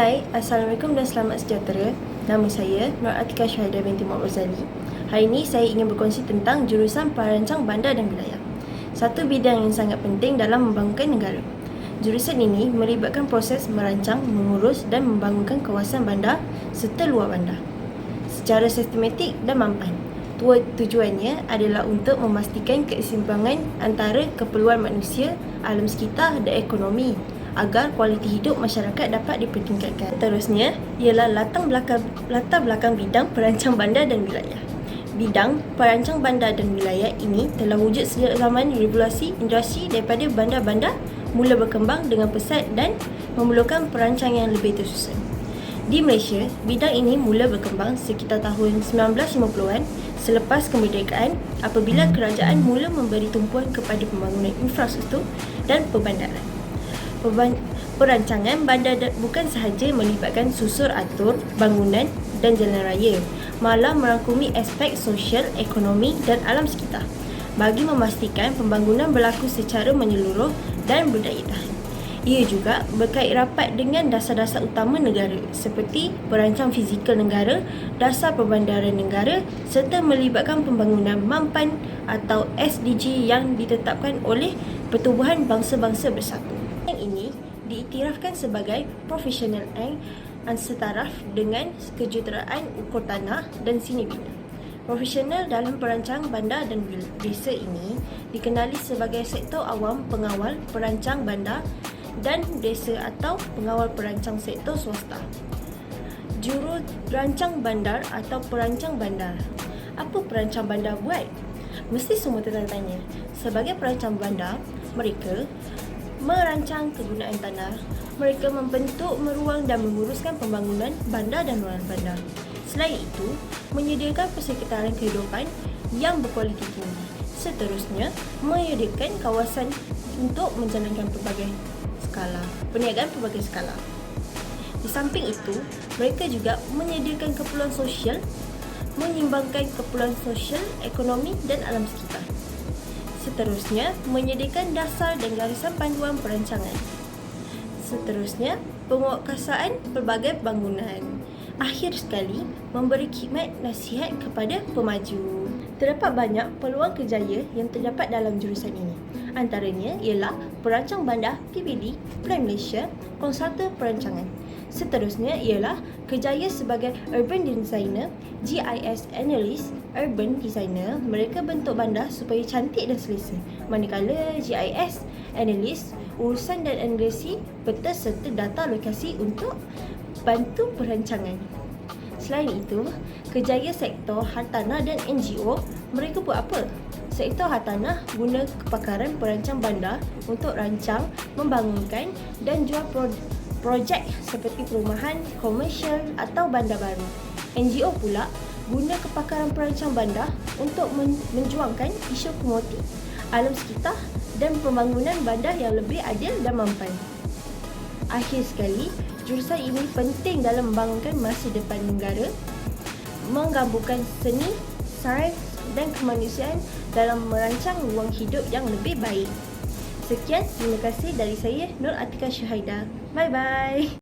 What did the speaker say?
Hai, Assalamualaikum dan selamat sejahtera. Nama saya Nur Atika Syahida binti Muhammad Razali. Hari ini saya ingin berkongsi tentang jurusan perancang bandar dan wilayah. Satu bidang yang sangat penting dalam membangunkan negara. Jurusan ini melibatkan proses merancang, mengurus dan membangunkan kawasan bandar serta luar bandar secara sistematik dan mampan. Tujuannya adalah untuk memastikan keseimbangan antara keperluan manusia, alam sekitar dan ekonomi agar kualiti hidup masyarakat dapat dipertingkatkan. Terusnya ialah latar belakang latar belakang bidang perancang bandar dan wilayah. Bidang perancang bandar dan wilayah ini telah wujud sejak zaman revolusi industri daripada bandar-bandar mula berkembang dengan pesat dan memerlukan perancangan yang lebih tersusun. Di Malaysia, bidang ini mula berkembang sekitar tahun 1950-an selepas kemerdekaan apabila kerajaan mula memberi tumpuan kepada pembangunan infrastruktur dan perbandaran. Perancangan bandar da- bukan sahaja melibatkan susur atur, bangunan dan jalan raya, malah merangkumi aspek sosial, ekonomi dan alam sekitar bagi memastikan pembangunan berlaku secara menyeluruh dan berdaya tahan. Ia juga berkait rapat dengan dasar-dasar utama negara seperti perancang fizikal negara, dasar perbandaran negara serta melibatkan pembangunan mampan atau SDG yang ditetapkan oleh Pertubuhan Bangsa-Bangsa Bersatu. Yang ini diiktirafkan sebagai profesional and ansetaraf dengan kejuruteraan ukur tanah dan sini bina. Profesional dalam perancang bandar dan desa ini dikenali sebagai sektor awam pengawal perancang bandar dan desa atau pengawal perancang sektor swasta. Juru rancang bandar atau perancang bandar. Apa perancang bandar buat? Mesti semua tertanya. Sebagai perancang bandar, mereka merancang kegunaan tanah. Mereka membentuk, meruang dan menguruskan pembangunan bandar dan luar bandar. Selain itu, menyediakan persekitaran kehidupan yang berkualiti tinggi. Seterusnya, menyediakan kawasan untuk menjalankan pelbagai skala, perniagaan pelbagai skala. Di samping itu, mereka juga menyediakan keperluan sosial, menyimbangkan keperluan sosial, ekonomi dan alam sekitar. Seterusnya, menyediakan dasar dan garisan panduan perancangan. Seterusnya, penguatkuasaan pelbagai bangunan. Akhir sekali, memberi khidmat nasihat kepada pemaju. Terdapat banyak peluang kerjaya yang terdapat dalam jurusan ini. Antaranya ialah perancang bandar PBD, Prime Malaysia, konsultan perancangan. Seterusnya ialah kerjaya sebagai urban designer, GIS analyst, urban designer. Mereka bentuk bandar supaya cantik dan selesa. Manakala GIS analyst urusan dan analisis peta serta data lokasi untuk bantu perancangan. Selain itu, kerjaya sektor hartanah dan NGO, mereka buat apa? Sektor hartanah guna kepakaran perancang bandar untuk rancang, membangunkan dan jual pro- projek seperti perumahan, komersial atau bandar baru. NGO pula guna kepakaran perancang bandar untuk men- menjuangkan isu komotif, alam sekitar dan pembangunan bandar yang lebih adil dan mampan. Akhir sekali, jurusan ini penting dalam membangunkan masa depan negara, menggabungkan seni, sains dan kemanusiaan dalam merancang ruang hidup yang lebih baik. Sekian, terima kasih dari saya Nur Atika Syahida. Bye bye.